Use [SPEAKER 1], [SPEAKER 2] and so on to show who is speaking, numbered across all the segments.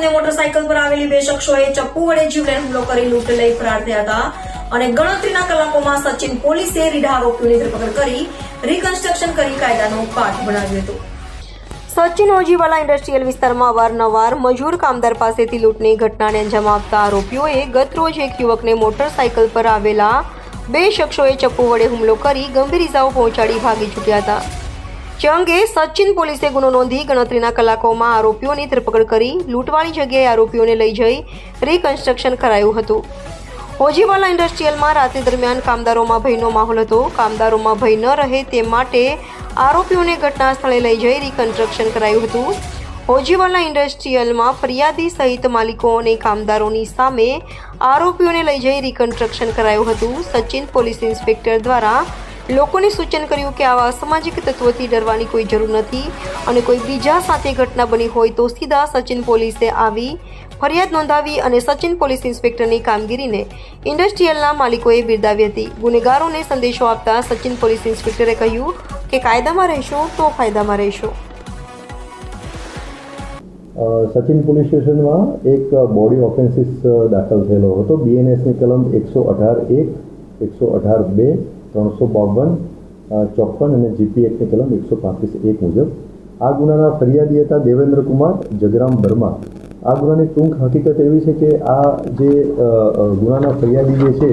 [SPEAKER 1] ઈસમને motorcycle પર આવેલી બે શખ્સોએ ચપ્પુ વડે જીવલેણ હુમલો કરી લૂંટ લઈ ફરાર હતા અને ગણતરીના કલાકોમાં સચિન પોલીસે રીઢા આરોપીઓની ધરપકડ કરી રિકન્સ્ટ્રક્શન કરી કાયદાનો પાઠ બનાવ્યો હતો. સચિન ઓજીવાલા ઇન્ડસ્ટ્રીયલ વિસ્તારમાં વારનવાર મજૂર કામદાર પાસેથી લૂંટની ઘટનાને અંજામ આપતા આરોપીઓએ ગતરોજ એક યુવકને મોટરસાયકલ પર આવેલા બે શખ્સોએ ચપ્પુ વડે હુમલો કરી ગંભીર ઇજાઓ પહોંચાડી ભાગી છૂટ્યા હતા. અંગે સચિન પોલીસે ગુનો નોંધી ગણતરીના કલાકોમાં આરોપીઓની ધરપકડ કરી લૂંટવાળી જગ્યાએ આરોપીઓને લઈ જઈ રિકન્સ્ટ્રક્શન કરાયું હતું. હોજીવાલા ઇન્ડસ્ટ્રીયલમાં રાત્રિ દરમિયાન કામદારોમાં ભયનો માહોલ હતો. કામદારોમાં ભય ન રહે તે માટે આરોપીઓને ઘટના સ્થળે લઈ જઈ રિકન્સ્ટ્રક્શન કરાયું હતું. હોજીવાલા ઇન્ડસ્ટ્રીયલમાં ફરિયાદી સહિત માલિકો અને કામદારોની સામે આરોપીઓને લઈ જઈ રિકન્સ્ટ્રક્શન કરાયું હતું. સચિન પોલીસ ઇન્સ્પેક્ટર દ્વારા લોકોને સૂચન કર્યું કે આવા અસામાજિક તત્વોથી ડરવાની કોઈ જરૂર નથી અને કોઈ બીજા સાથે ઘટના બની હોય તો સીધા સચિન પોલીસે આવી ફરિયાદ નોંધાવી અને સચિન પોલીસ ઇન્સ્પેક્ટરની કામગીરીને ઇન્ડસ્ટ્રીયલના માલિકોએ બિરદાવી હતી. ગુનેગારોને સંદેશો આપતા સચિન પોલીસ ઇન્સ્પેક્ટરે કહ્યું કે કાયદામાં રહેશો તો ફાયદામાં રહેશો.
[SPEAKER 2] સચિન પોલીસ સ્ટેશનમાં એક બોડી ઓફેન્સીસ દાખલ થયેલો હતો. બીએનએસની કલમ એકસો અઢાર એક, એકસો અઢાર બે ત્રણસો બાવન ચોપન અને જીપી એક્ટની કલમ એકસો પાંત્રીસ એક મુજબ. આ ગુનાના ફરિયાદી હતા દેવેન્દ્ર કુમાર જગરામ વર્મા આ ગુનાની ટૂંક હકીકત એવી છે કે આ જે ગુનાના ફરિયાદી જે છે,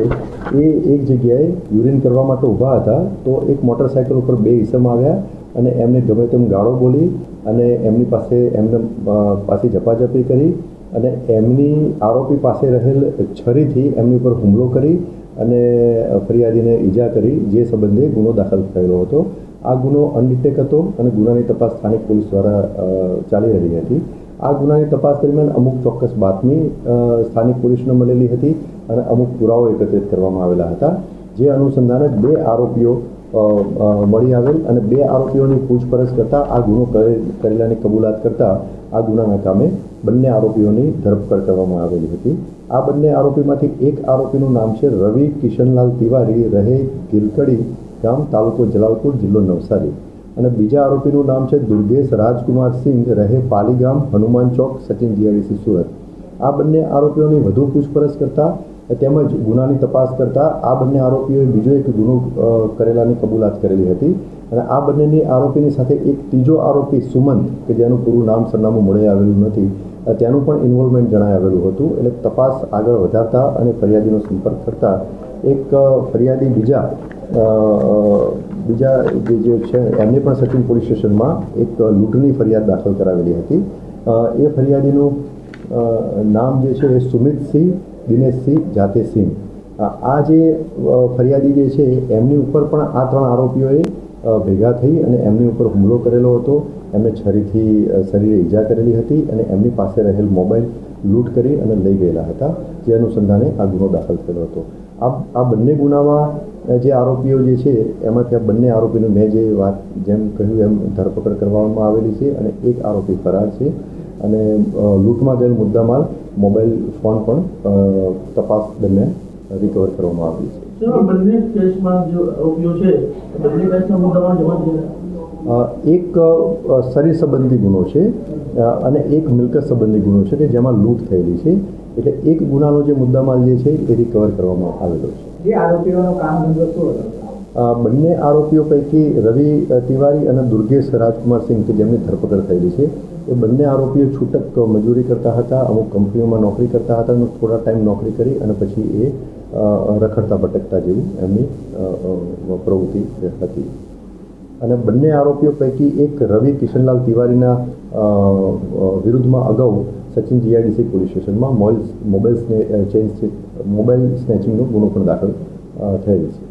[SPEAKER 2] એ એક જગ્યાએ યુરિન કરવા માટે ઊભા હતા. તો એક મોટરસાયકલ ઉપર બે ઇસમ આવ્યા અને એમને ગમે તેમ ગાળો બોલી અને એમની પાસે એમને પાસે ઝપાઝપી કરી અને એમની આરોપી પાસે રહેલ છરીથી એમની ઉપર હુમલો કરી અને ફરિયાદીને ઈજા કરી જે સંબંધે ગુનો દાખલ થયેલો હતો. આ ગુનો અનડિટેક હતો અને ગુનાની તપાસ સ્થાનિક પોલીસ દ્વારા ચાલી રહી હતી. આ ગુનાની તપાસ દરમિયાન અમુક ચોક્કસ બાતમી સ્થાનિક પોલીસને મળેલી હતી અને અમુક પુરાવો એકત્રિત કરવામાં આવેલા હતા. જે અનુસંધાને બે આરોપીઓ મળી આવેલ અને બે આરોપીઓની પૂછપરછ કરતાં, આ ગુનો કરે- કરેલાની કબૂલાત કરતાં, આ ગુનાના કામે બંને આરોપીઓની ધરપકડ કરવામાં આવેલી હતી. આ બંને આરોપીમાંથી એક આરોપીનું નામ છે રવિ કિશનલાલ તિવારી, રહે ગિલકડી ગામ, તાલુકો જલાલપુર, જિલ્લો નવસારી. અને બીજા આરોપીનું નામ છે દુર્ગેશ રાજકુમાર સિંઘ, રહે પાલીગામ, હનુમાન ચોક, સચિન જીઆઈડીસી, સુરત. આ બંને આરોપીઓની વધુ પૂછપરછ કરતા તેમજ ગુનાની તપાસ કરતા આ બંને આરોપીઓએ બીજો એક ગુનો કરેલાની કબૂલાત કરેલી હતી. અને આ બંનેની આરોપીની સાથે એક ત્રીજો આરોપી સુમંત, કે જેનું પૂરું નામ સરનામું મળી આવેલું નથી તેનું પણ ઇન્વોલ્વમેન્ટ જણાઈ આવેલું હતું. એટલે તપાસ આગળ વધારતા અને ફરિયાદીનો સંપર્ક કરતા એક ફરિયાદી બીજા બીજા જે જે છે, એમને પણ સચિન પોલીસ સ્ટેશનમાં એક લૂંટની ફરિયાદ દાખલ કરાવેલી હતી. એ ફરિયાદીનું નામ જે છે એ સુમિતસિંહ દિનેશસિંહ જાતેસિંહ આ જે ફરિયાદી જે છે, એમની ઉપર પણ આ ત્રણ આરોપીઓએ ભેગા થઈ અને એમની ઉપર હુમલો કરેલો હતો. એમને છરીથી શરીરે ઈજા કરેલી હતી અને એમની પાસે રહેલ મોબાઈલ લૂંટ કરી અને લઈ ગયેલા હતા, જે અનુસંધાને આ ગુનો દાખલ થયેલો હતો. આ આ બંને ગુનામાં જે આરોપીઓ જે છે, એમાંથી આ બંને આરોપીનું મેં જે વાત, જેમ કહ્યું એમ ધરપકડ કરવામાં આવેલી છે અને એક આરોપી ફરાર છે. અને લૂંટમાં ગયેલ મુદ્દામાલ મોબાઈલ ફોન પણ તપાસ દરમિયાન રિકવર કરવામાં આવ્યું છે. એક શરીર સંબંધી ગુનો છે અને એક મિલકત સંબંધી ગુનો છે કે જેમાં લૂંટ થયેલી છે. એટલે એક ગુનાનો જે મુદ્દામાલ જે છે એ રિકવર કરવામાં આવેલો છે.
[SPEAKER 3] જે આરોપીઓનો કામ ધંધો શું હતો
[SPEAKER 2] બંને આરોપીઓ પૈકી રવિ તિવારી અને દુર્ગેશ રાજકુમાર સિંહ કે જેમની ધરપકડ થયેલી છે, એ બંને આરોપીઓ છૂટક મજૂરી કરતા હતા, અમુક કંપનીઓમાં નોકરી કરતા હતા અને થોડા ટાઈમ નોકરી કરી અને પછી એ રખડતા ભટકતા જેવી એમની પ્રવૃત્તિ હતી. અને બંને આરોપીઓ પૈકી એક રવિ કિશનલાલ તિવારીના વિરુદ્ધમાં અગાઉ સચિન જીઆઈડીસી પોલીસ સ્ટેશનમાં મોબાઈલ મોબાઈલ સ્ને ચેન્જ મોબાઈલ સ્નેચિંગનો ગુનો પણ દાખલ થયેલ છે.